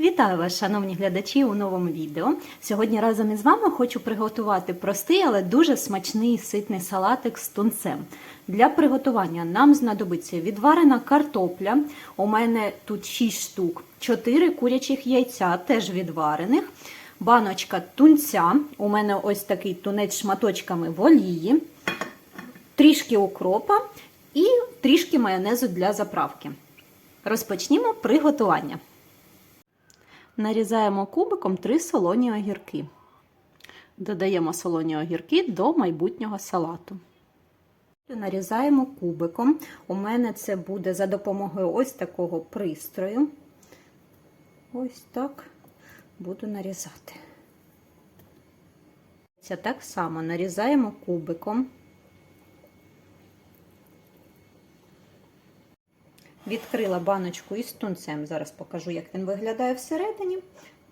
Вітаю вас, шановні глядачі, у новому відео. Сьогодні разом із вами хочу приготувати простий, але дуже смачний ситний салатик з тунцем. Для приготування нам знадобиться відварена картопля. У мене тут 6 штук, 4 курячих яйця, теж відварених, баночка тунця. У мене ось такий тунець шматочками в олії, трішки укропа і трішки майонезу для заправки. Розпочнімо приготування. Нарізаємо кубиком 3 солоні огірки. Додаємо солоні огірки до майбутнього салату. Нарізаємо кубиком. У мене це буде за допомогою ось такого пристрою. Ось так буду нарізати. Це так само нарізаємо кубиком. Відкрила баночку із тунцем. Зараз покажу, як він виглядає всередині.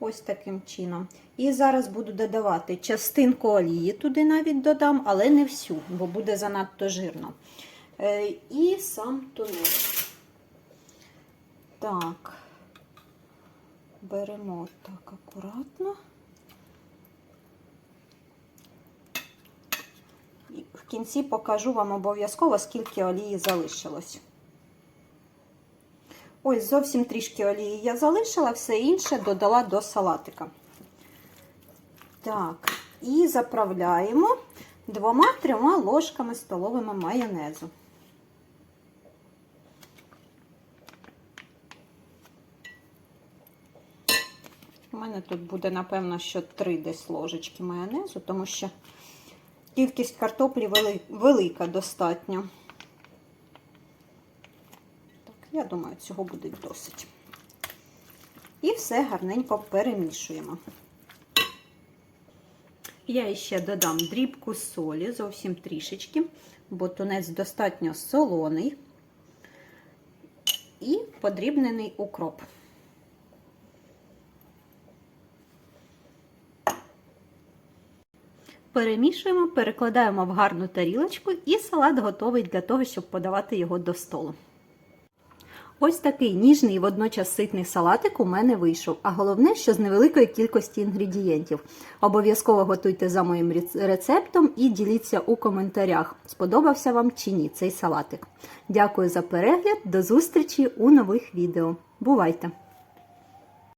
Ось таким чином. І зараз буду додавати частинку олії, туди навіть додам, але не всю, бо буде занадто жирно. Е, І сам тунець. Так, беремо так акуратно. І в кінці покажу вам обов'язково, скільки олії залишилось. Ось зовсім трішки олії я залишила, все інше додала до салатика. Так, і заправляємо двома-трьома ложками столовими майонезу. У мене тут буде, напевно, що 3 десь ложечки майонезу, тому що кількість картоплі велика достатньо. Я думаю, цього буде досить. І все гарненько перемішуємо. Я ще додам дрібку солі, зовсім трішечки, бо тунець достатньо солоний і подрібнений укроп. Перемішуємо, перекладаємо в гарну тарілочку, і салат готовий для того, щоб подавати його до столу. Ось такий ніжний і водночас ситний салатик у мене вийшов. А головне, що з невеликої кількості інгредієнтів. Обов'язково готуйте за моїм рецептом і діліться у коментарях, сподобався вам чи ні цей салатик. Дякую за перегляд, до зустрічі у нових відео. Бувайте!